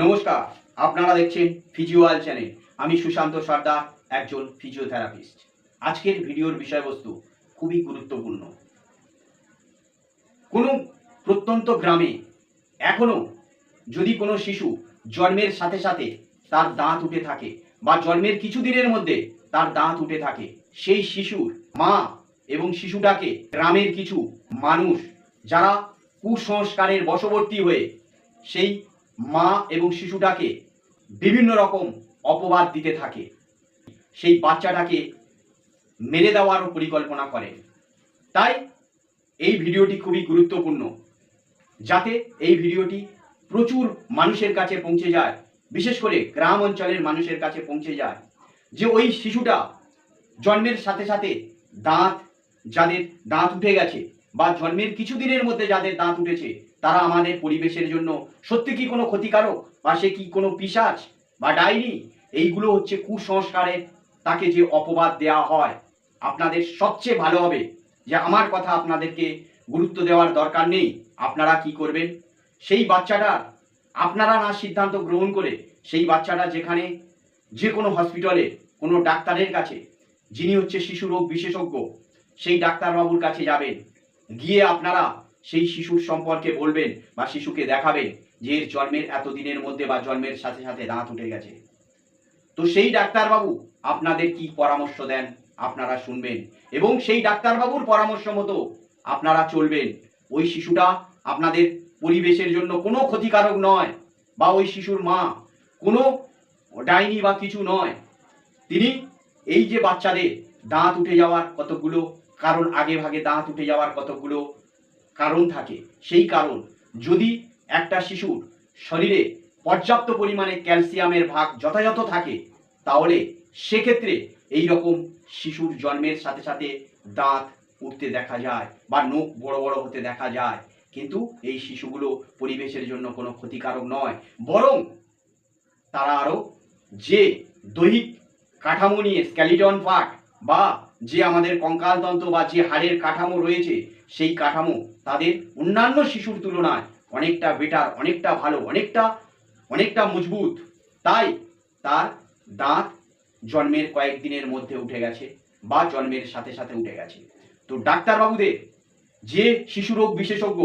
নমস্কার, আপনারা দেখছেন ফিজিওয়াল চ্যানেল আমি সুশান্ত সর্দার, একজন ফিজিওথেরাপিস্ট আজকের ভিডিওর বিষয়বস্তু খুবই গুরুত্বপূর্ণ। কোনো প্রত্যন্ত গ্রামে এখনও যদি কোনো শিশু জন্মের সাথে সাথে তার দাঁত উঠে থাকে বা জন্মের কিছু দিনের মধ্যে তার দাঁত উঠে থাকে, সেই শিশুর মা এবং শিশুটাকে গ্রামের কিছু মানুষ যারা কুসংস্কারের বশবর্তী হয়ে সেই মা এবং শিশুটাকে বিভিন্ন রকম অপবাদ দিতে থাকে। সেই বাচ্চাটাকে মেরে দেওয়ারও পরিকল্পনা করেন। তাই এই ভিডিওটি খুবই গুরুত্বপূর্ণ, যাতে এই ভিডিওটি প্রচুর মানুষের কাছে পৌঁছে যায়, বিশেষ করে গ্রাম অঞ্চলের মানুষের কাছে পৌঁছে যায়, যে ওই শিশুটা জন্মের সাথে সাথে দাঁত, যাদের দাঁত উঠে গেছে বা জন্মের কিছু দিনের মধ্যে যাদের দাঁত উঠেছে তারা আমাদের পরিবেশের জন্য সত্যি কি কোনো ক্ষতিকারক? বা সে কি কোনো পিসাচ বা ডাইনি? এইগুলো হচ্ছে কুসংস্কারের, তাকে যে অপবাদ দেওয়া হয়, আপনাদের সবচেয়ে ভালো হবে যে আমার কথা আপনাদেরকে গুরুত্ব দেওয়ার দরকার নেই। আপনারা কি করবেন? সেই বাচ্চাটার আপনারা না সিদ্ধান্ত গ্রহণ করে সেই বাচ্চাটা যেখানে যে কোনো হসপিটালে, কোনো ডাক্তারের কাছে, যিনি হচ্ছে শিশু রোগ বিশেষজ্ঞ, সেই ডাক্তারবাবুর কাছে যাবেন। গিয়ে আপনারা সেই শিশুর সম্পর্কে বলবেন বা শিশুকে দেখাবেন যে এর জন্মের এত দিনের মধ্যে বা জন্মের সাথে সাথে দাঁত উঠে গেছে। তো সেই ডাক্তারবাবু আপনাদের কি পরামর্শ দেন? আপনারা শুনবেন। এবং সেই ডাক্তারবাবুর পরামর্শ মতো আপনারা চলবেন। ওই শিশুটা আপনাদের পরিবেশের জন্য কোনো ক্ষতিকারক নয় বা ওই শিশুর মা কোনো ডাইনি বা কিছু নয়। তিনি এই যে বাচ্চাদের দাঁত উঠে যাওয়ার কতগুলো, কারণ আগে ভাগে দাঁত উঠে যাওয়ার কতগুলো কারণ থাকে। সেই কারণ, যদি একটা শিশুর শরীরে পর্যাপ্ত পরিমাণে ক্যালসিয়ামের ভাগ যথাযথ থাকে, তাহলে সেক্ষেত্রে এই রকম শিশুর জন্মের সাথে সাথে দাঁত উঠতে দেখা যায় বা নখ বড় বড় হতে দেখা যায়। কিন্তু এই শিশুগুলো পরিবেশের জন্য কোনো ক্ষতিকারক নয়। বরং তারা আরও যে দৈহিক কাঠামো নিয়ে স্ক্যালিটন পার্ট বা যে আমাদের কঙ্কালতন্ত্র বা যে হাড়ের কাঠামো রয়েছে, সেই কাঠামো তাদের অন্যান্য শিশুর তুলনায় অনেকটা বেটার অনেকটা ভালো, অনেকটা অনেকটা মজবুত। তাই তার দাঁত জন্মের কয়েকদিনের মধ্যে উঠে গেছে বা জন্মের সাথে সাথে উঠে গেছে। তো ডাক্তারবাবুদের যে শিশু রোগ বিশেষজ্ঞ,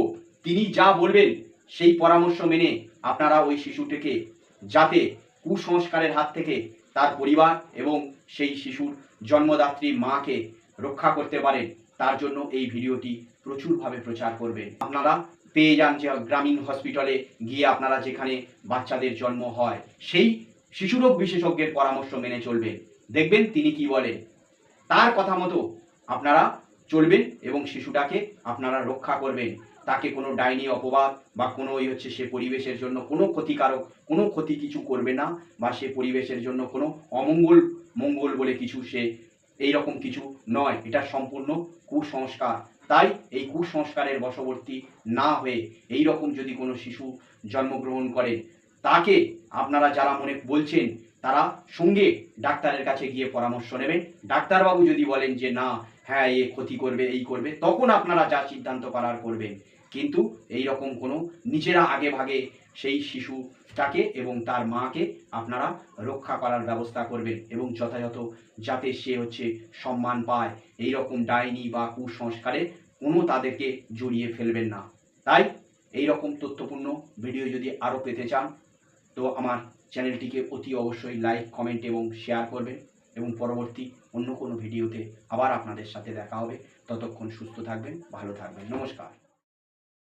তিনি যা বলবেন সেই পরামর্শ মেনে আপনারা ওই শিশুটিকে যাতে কুসংস্কারের হাত থেকে তার পরিবার এবং সেই শিশুর জন্মদাত্রী মাকে রক্ষা করতে পারেন তার জন্য এই ভিডিওটি প্রচুরভাবে প্রচার করবেন। আপনারা পেয়ে যান যে গ্রামীণ হসপিটালে গিয়ে আপনারা যেখানে বাচ্চাদের জন্ম হয়, সেই শিশুরোগ বিশেষজ্ঞের পরামর্শ মেনে চলবেন। দেখবেন তিনি কি বলেন তার কথা মতো আপনারা চলবেন এবং শিশুটাকে আপনারা রক্ষা করবেন। তাকে কোনো ডাইনি অপবাদ বা কোনো ওই হচ্ছে সে পরিবেশের জন্য কোনো ক্ষতিকারক, কোনো ক্ষতি কিছু করবে না বা সে পরিবেশের জন্য কোনো অমঙ্গল, মঙ্গল বলে কিছু সে এই রকম কিছু নয়। এটা সম্পূর্ণ কুসংস্কার। তাই এই কুসংস্কারের বশবর্তী না হয়ে এই রকম যদি কোনো শিশু জন্মগ্রহণ করে তাকে আপনারা যারা মনে বলছেন, তারা সঙ্গে ডাক্তারের কাছে গিয়ে পরামর্শ নেবেন। ডাক্তারবাবু যদি বলেন যে, না হ্যাঁ এ ক্ষতি করবে, এই করবে, তখন আপনারা যা সিদ্ধান্ত করার করবেন। কিন্তু এই রকম কোনো নিজেরা আগে ভাগে সেই শিশুটাকে এবং তার মাকে আপনারা রক্ষা করার ব্যবস্থা করবেন এবং যথাযথ যাতে সে হচ্ছে সম্মান পায়। এই রকম ডাইনি বা কুসংস্কারে কোনো তাদেরকে জড়িয়ে ফেলবেন না। তাই এই রকম তথ্যপূর্ণ ভিডিও যদি আরও পেতে চান তো আমার চ্যানেলটিকে অতি অবশ্যই লাইক কমেন্ট এবং শেয়ার করবেন এবং পরবর্তী অন্য কোনো ভিডিওতে আবার আপনাদের সাথে দেখা হবে। ততক্ষণ সুস্থ থাকবেন, ভালো থাকবেন। নমস্কার।